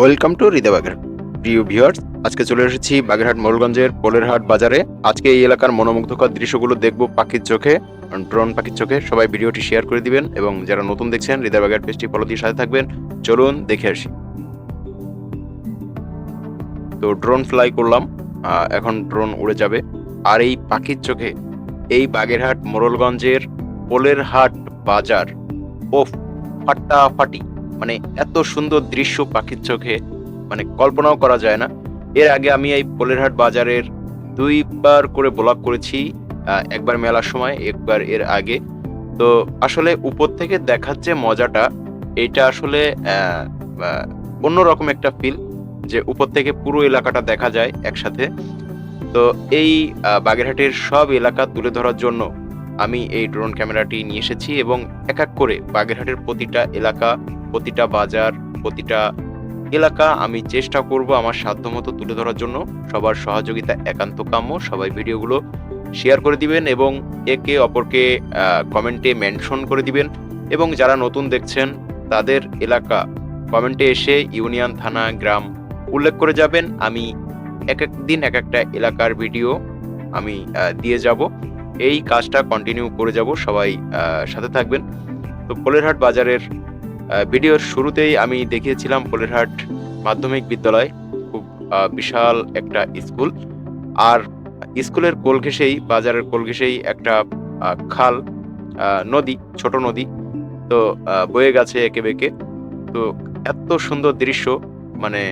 Welcome to হৃদয় বাগের প্রিয় viewers আজকে চলে এসেছি বাগেরহাট মোরলগঞ্জের পোলেরহাট বাজারে। আজকে এই এলাকার মনোমুগ্ধকর দৃশ্যগুলো দেখব পাখির চোখে ড্রোন পাখির চোখে। সবাই ভিডিওটি শেয়ার করে দিবেন এবং যারা নতুন দেখছেন হৃদয় বাগের পেজটি ফলো দিয়ে সাথে থাকবেন। চলুন দেখে আসি। তো ড্রোন ফ্লাই করলাম এখন ড্রোন উড়ে যাবে। আর এই পাখির চোখে, এই বাগেরহাট মোরলগঞ্জের পোলেরহাট বাজার ও ফাটাফাটি। মানে এত সুন্দর দৃশ্য পাখির চোখে মানে কল্পনাও করা যায় না। এর আগে আমি এই পোলেরহাট বাজারের দুইবার করে ব্লগ করেছি একবার মেলার সময়, একবার এর আগে। তো আসলে উপর থেকে দেখার যে মজাটা, এটা আসলে অন্যরকম একটা ফিল যে উপর থেকে পুরো এলাকাটা দেখা যায় একসাথে। তো এই বাগেরহাটের সব এলাকা তুলে ধরার জন্য আমি এই ড্রোন ক্যামেরাটি নিয়ে এসেছি এবং এক এক করে বাগেরহাটের প্রতিটা এলাকা প্রতিটা বাজার, প্রতিটা এলাকা আমি চেষ্টা করব আমার সাধ্যমতো তুলে ধরার জন্য। সবার সহযোগিতা, একান্ত কাম্য। সবাই ভিডিওগুলো শেয়ার করে দিবেন এবং একে অপরকে কমেন্টে মেনশন করে দিবেন। এবং যারা নতুন দেখছেন, তাদের এলাকা কমেন্টে এসে ইউনিয়ন, থানা, গ্রাম উল্লেখ করে যাবেন। আমি এক এক দিন এক একটা এলাকার ভিডিও আমি দিয়ে যাব। এই কাজটা কন্টিনিউ করে যাব। সবাই সাথে থাকবেন। তো পোলেরহাট বাজারের ভিডিওর শুরুতেই আমি দেখিয়েছিলাম পোলেরহাট মাধ্যমিক বিদ্যালয়, খুব বিশাল একটা স্কুল। আর স্কুলের কোল ঘেঁষেই বাজারের কোল ঘেঁষেই একটা খাল নদী, ছোট নদী, তো বয়ে গেছে একে বেঁকে। তো, এত সুন্দর দৃশ্য মানে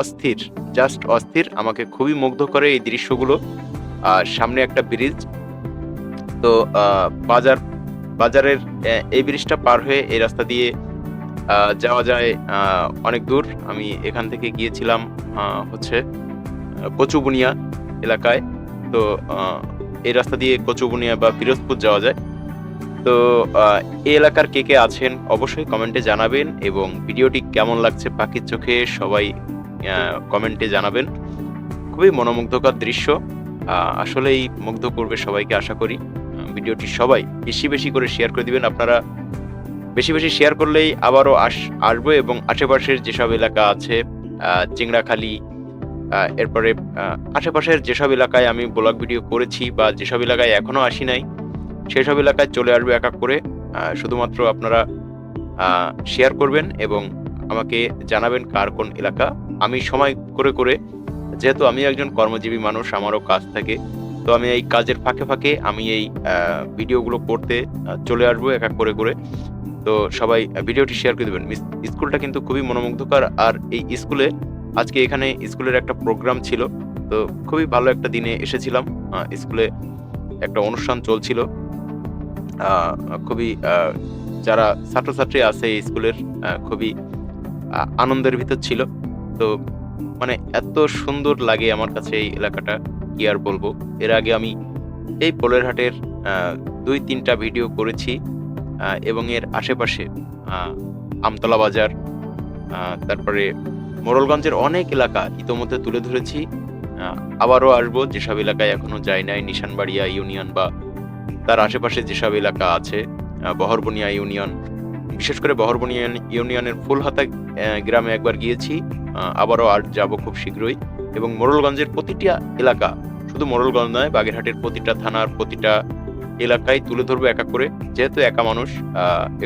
অস্থির জাস্ট অস্থির, আমাকে খুবই মুগ্ধ করে এই দৃশ্যগুলো। আর সামনে একটা ব্রিজ তো বাজার বাজারের এই ব্রিজটা পার হয়ে এই রাস্তা দিয়ে যাওয়া যায় অনেক দূর। আমি এখান থেকে গিয়েছিলাম হচ্ছে কচুবুনিয়া এলাকায়। তো এই রাস্তা দিয়ে কচুবুনিয়া বা পিরোজপুর যাওয়া যায়। তো এই এলাকার কে কে আছেন অবশ্যই কমেন্টে জানাবেন এবং ভিডিওটি কেমন লাগছে পাখির চোখে সবাই কমেন্টে জানাবেন। খুবই মনোমুগ্ধকর দৃশ্য। আসলেই মুগ্ধ করবে সবাইকে আশা করি। ভিডিওটি সবাই বেশি বেশি করে শেয়ার করে দিবেন। আপনারা বেশি বেশি শেয়ার করলেই আবারও আস, আসব এবং আশেপাশের যেসব এলাকা আছে চিংড়াখালি এরপরে আশেপাশের যেসব এলাকায় আমি ব্লগ ভিডিও করেছি বা যেসব এলাকায় এখনও আসি নাই, সেসব এলাকায় চলে আসবে এক এক করে। শুধুমাত্র আপনারা শেয়ার করবেন এবং আমাকে জানাবেন কার কোন এলাকা। আমি সময় করে করে, যেহেতু আমি একজন কর্মজীবী মানুষ, আমারও কাজ থাকে তো আমি এই কাজের ফাঁকে ফাঁকে আমি এই ভিডিওগুলো করতে চলে আসব এক এক করে করে। তো সবাই ভিডিওটি শেয়ার করে দেবেন। স্কুলটা কিন্তু খুবই মনোমুগ্ধকর। আর এই স্কুলে, আজকে এখানে স্কুলের একটা প্রোগ্রাম ছিল। তো খুবই ভালো একটা দিনে এসেছিলাম। স্কুলে একটা অনুষ্ঠান চলছিল। খুবই যারা ছাত্রছাত্রী আছে এই স্কুলের খুবই আনন্দের ভিতর ছিল। তো মানে এত সুন্দর লাগে আমার কাছে এই এলাকাটা। কি আর বলব? এর আগে আমি এই পোলেরহাটের আহ, দুই তিনটা ভিডিও করেছি এবং এর আশেপাশে আমতলা বাজার তারপরে মোড়লগঞ্জের অনেক এলাকা ইতোমধ্যে তুলে ধরেছি। আবারও আসব যেসব এলাকায় এখনও যাই নাই নিশানবাড়িয়া ইউনিয়ন বা তার আশেপাশে যেসব এলাকা আছে বহরবনিয়া ইউনিয়ন। বিশেষ করে বহরবনিয়া ইউনিয়নের ফুলহাতা গ্রামে একবার গিয়েছি আবারও আর যাব খুব শীঘ্রই। এবং মোড়লগঞ্জের প্রতিটা এলাকা, শুধু মোড়লগঞ্জ নয়, বাগেরহাটের প্রতিটা থানার প্রতিটা এলাকায় তুলে ধরবো একা করে। যেহেতু একা মানুষ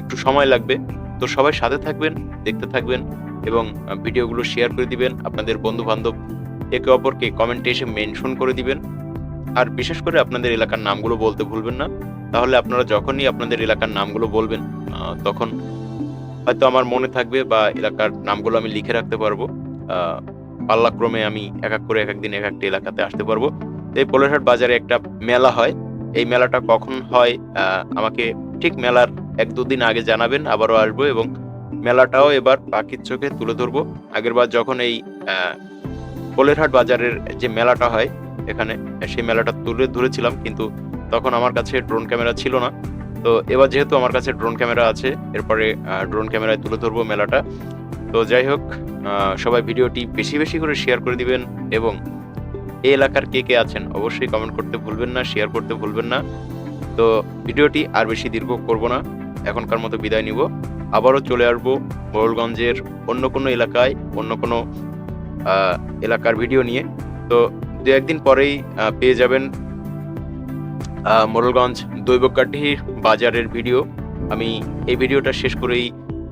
একটু সময় লাগবে। তো সবাই সাথে থাকবেন, দেখতে থাকবেন এবং ভিডিওগুলো শেয়ার করে দিবেন। আপনাদের বন্ধু বান্ধব একে অপরকে কমেন্টে এসে মেনশন করে দিবেন। আর বিশেষ করে আপনাদের এলাকার নামগুলো বলতে ভুলবেন না। তাহলে আপনারা যখনই আপনাদের এলাকার নামগুলো বলবেন তখন হয়তো আমার মনে থাকবে বা এলাকার নামগুলো আমি লিখে রাখতে পারব। পাল্লাক্রমে আমি এক এক করে এক এক দিন এক একটা এলাকাতে আসতে পারব। এই পোলেরহাট বাজারে একটা মেলা হয়। এই মেলাটা কখন হয় আমাকে ঠিক মেলার এক দুদিন আগে জানাবেন, আবারও আসব এবং মেলাটাও এবার পাখির চোখে তুলে ধরবো। আগেরবার যখন এই পোলেরহাট বাজারের যে মেলাটা হয়, এখানে সেই মেলাটা তুলে ধরেছিলাম, কিন্তু তখন আমার কাছে ড্রোন ক্যামেরা ছিল না। তো এবার যেহেতু আমার কাছে ড্রোন ক্যামেরা আছে, এরপরে ড্রোন ক্যামেরায় তুলে ধরবো মেলাটা। তো যাই হোক সবাই ভিডিওটি বেশি বেশি করে শেয়ার করে দিবেন এবং এই এলাকার কে কে আছেন অবশ্যই কমেন্ট করতে ভুলবেন না শেয়ার করতে ভুলবেন না। তো ভিডিওটি আর বেশি দীর্ঘ করব না, এখনকার মতো বিদায় নিব। আবারও চলে আসব মোরলগঞ্জের অন্য কোনো এলাকায়, অন্য কোনো এলাকার ভিডিও নিয়ে। তো দু একদিন পরেই পেয়ে যাবেন মোরলগঞ্জ দৈবকাঠি বাজারের ভিডিও আমি এই ভিডিওটা শেষ করেই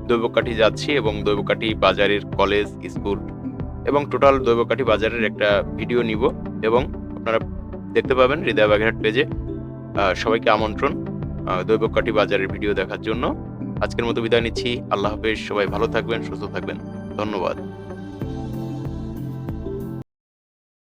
দৈবকাঠি যাচ্ছি এবং দৈবকাঠি বাজারের কলেজ, স্কুল এবং টোটাল দৈবকাঠি বাজারের একটা ভিডিও নিব এবং আপনারা দেখতে পাবেন হৃদয় বাগেরহাট পেজে সবাইকে আমন্ত্রণ দৈবকাঠি বাজারের ভিডিও দেখার জন্য। আজকের মতো বিদায় নিচ্ছি। আল্লাহ হাফেজ। সবাই ভালো থাকবেন, সুস্থ থাকবেন। ধন্যবাদ।